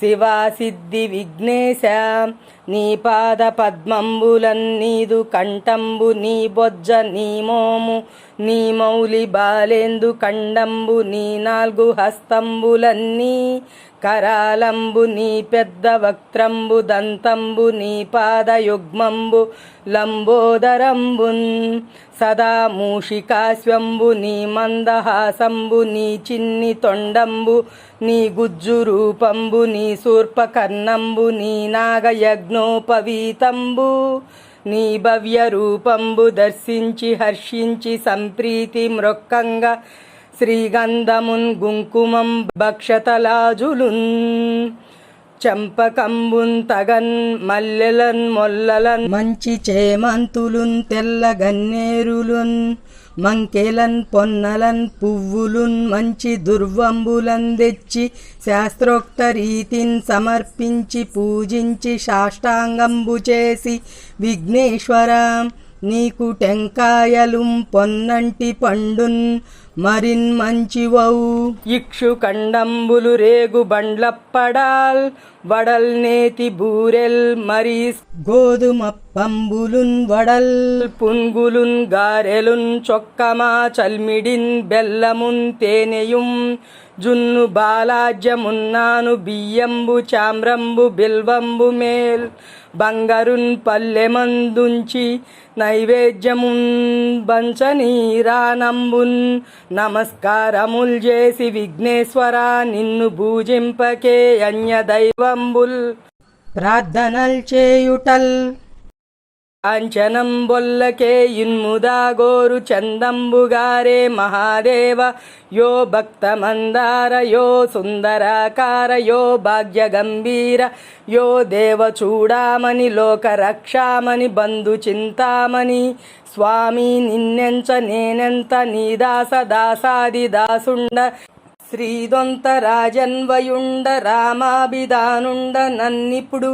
శివాసిద్ధి విఘ్నేశ. నీ పాద పద్మంబులన్ నీదు కంఠంబు నీ బొజ్జ నీ మోము నీ మౌలి బాలేందు కండంబు నీ నాలుగు హస్తంబులన్నీ కరాలంబు నీ పెద్ద వక్త్రంబు దంతంబు నీ పాదయుగ్మంబు లంబోదరంబున్ సదా మూషికాశ్వంబు నీ మందహాసంబు నీ చిన్ని తొండంబు నీ గుజ్జు రూపంబు నీ శూర్పకర్ణంబు నీ నాగయజ్ఞోపవీతంబు నీ భవ్య రూపంబు దర్శించి హర్షించి సంప్రీతి మృక్కంగా శ్రీగంధమున్ గుంకుమం భక్షతలాజులున్ చంపకంబున్ తగన్ మల్లెలన్ మొల్లలన్ మంచి చేమంతులున్ తెల్ల గన్నేరులున్ మంకెలన్ పొన్నలన్ పువ్వులున్ మంచి దుర్వంబులన్ తెచ్చి శాస్త్రోక్త రీతిన్ సమర్పించి పూజించి సాష్టాంగంబు చేసి విఘ్నేశ్వర నీకు టెంకాయలుం పొన్నంటి పండున్ మరిన్ మంచివౌ. ఇక్షు కండంబులు రేగు బండ్లప్పడాల్ వడల్ నేతి బూరెల్ మరి గోధుమ పంబులున్ వడల్. పున్గులున్ గారెలున్ చొక్కమా చల్మిడిన్ బెల్లమున్ తేనెయుం. జున్ను బాలాజ్యమున్నాను బియ్యంబు చామ్రంబు బిల్వంబు మేల్. బంగారున్ పల్లెమందుంచి నైవేద్యమున్ బంచని రానంబున్ నమస్కారముల్ చేసి విఘ్నేశ్వర నిన్ను పూజింపకే అన్య దైవంబుల్ ప్రార్థనల్ చేయుటల్ అంచనంబొల్లకే ఇన్ముదాగోరు చందంబుగారే మహాదేవ. యో భక్తమందార యో సుందరాకార యో భాగ్య గంభీర యో దేవ చూడామని లోక రక్షామని బంధు చింతామణి స్వామి నిన్నెంచ నేనెంత నీదాస దాసాది దాసుండ. శ్రీదొంత రాజన్వయుండ రామాభిధానుండ నన్నిప్పుడు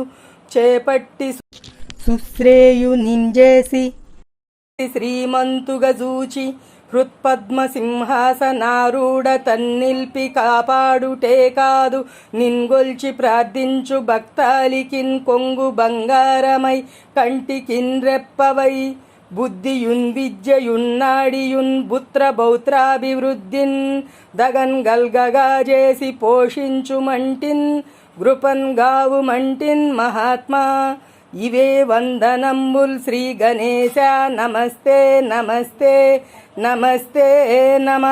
చేపట్టి సుశ్రేయు నింజేసి. శ్రీమంతుగా జూచి హృత్పద్మ సింహాసనారూఢ తన్నిల్పి కాపాడుటే కాదు నిన్గొల్చి ప్రార్థించు భక్తాలికిన్ కొంగు బంగారమై కంటికిన్ రెప్పవై బుద్ధియున్ విద్యయున్నాడియున్ పుత్ర బౌత్రాభివృద్ధిన్ దగన్ గల్గగా చేసి పోషించుమంటిన్ గృపన్ గావు మంటిన్ మహాత్మా ఇవే వందనంబుల్ శ్రీ గణేశ. నమస్తే నమస్తే నమస్తే నమ.